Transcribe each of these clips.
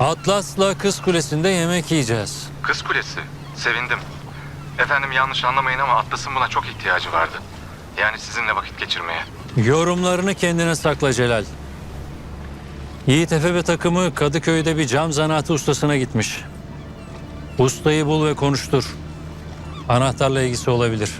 Atlas'la Kız Kulesi'nde yemek yiyeceğiz. Kız Kulesi. Sevindim. Efendim yanlış anlamayın ama Atlas'ın buna çok ihtiyacı vardı. Yani sizinle vakit geçirmeye. Yorumlarını kendine sakla Celal. Yiğit Efe ve takımı Kadıköy'de bir cam zanaatı ustasına gitmiş. Ustayı bul ve konuştur. Anahtarla ilgisi olabilir.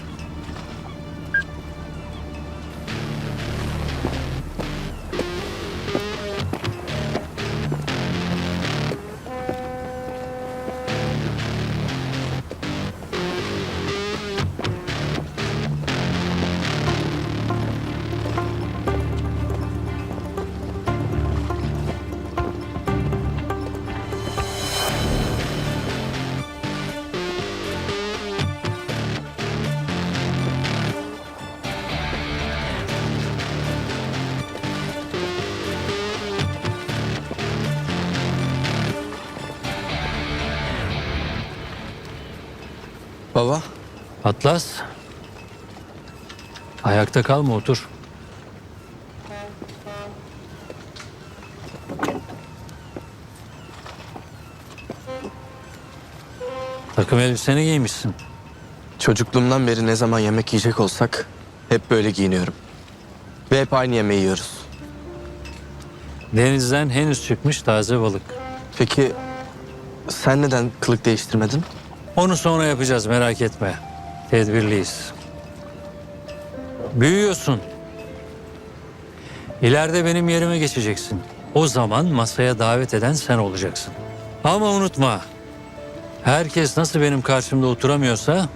Baba, Atlas. Ayakta kalma otur. Takım elbiseni giymişsin. çocukluğumdan beri ne zaman yemek yiyecek olsak hep böyle giyiniyorum. Ve hep aynı yemeği yiyoruz. Denizden henüz çıkmış taze balık. Peki sen neden kılık değiştirmedin? Onu sonra yapacağız merak etme. Tedbirliyiz. Büyüyorsun. İleride benim yerime geçeceksin. O zaman masaya davet eden sen olacaksın. Ama unutma. Herkes nasıl benim karşımda oturamıyorsa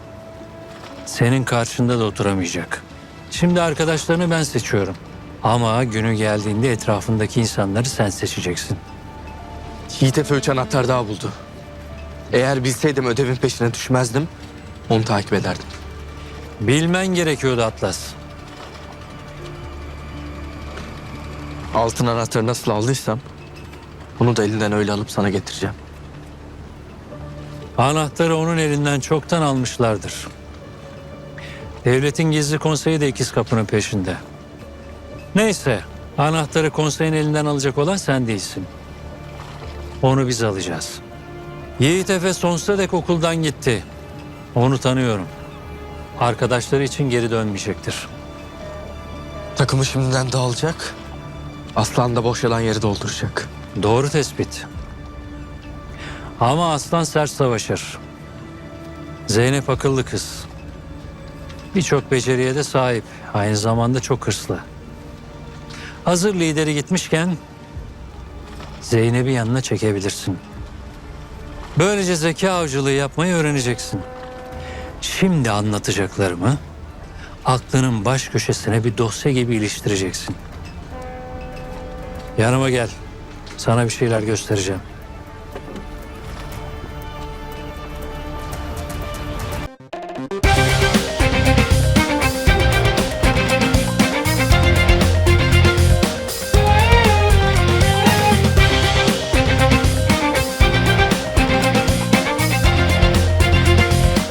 senin karşında da oturamayacak. Şimdi arkadaşlarını ben seçiyorum. Ama günü geldiğinde etrafındaki insanları sen seçeceksin. Yiğit Efe üç anahtar daha buldu. Eğer bilseydim ödevin peşine düşmezdim, onu takip ederdim. Bilmen gerekiyordu Atlas. Altın anahtarı nasıl aldıysam, bunu da elinden öyle alıp sana getireceğim. Anahtarı onun elinden çoktan almışlardır. Devletin gizli konseyi de ikiz kapının peşinde. Neyse, anahtarı konseyin elinden alacak olan sen değilsin. Onu biz alacağız. Yiğit Efe sonsuza dek okuldan gitti. Onu tanıyorum. Arkadaşları için geri dönmeyecektir. Takımı şimdiden dağılacak, Aslan da boş yalan yeri dolduracak. Doğru tespit. Ama aslan sert savaşır. Zeynep akıllı kız. Birçok beceriye de sahip. Aynı zamanda çok hırslı. Hazır lideri gitmişken Zeynep'i yanına çekebilirsin. Böylece zeka avcılığı yapmayı öğreneceksin. Şimdi anlatacaklarımı aklının baş köşesine bir dosya gibi iliştireceksin. Yanıma gel. Sana bir şeyler göstereceğim.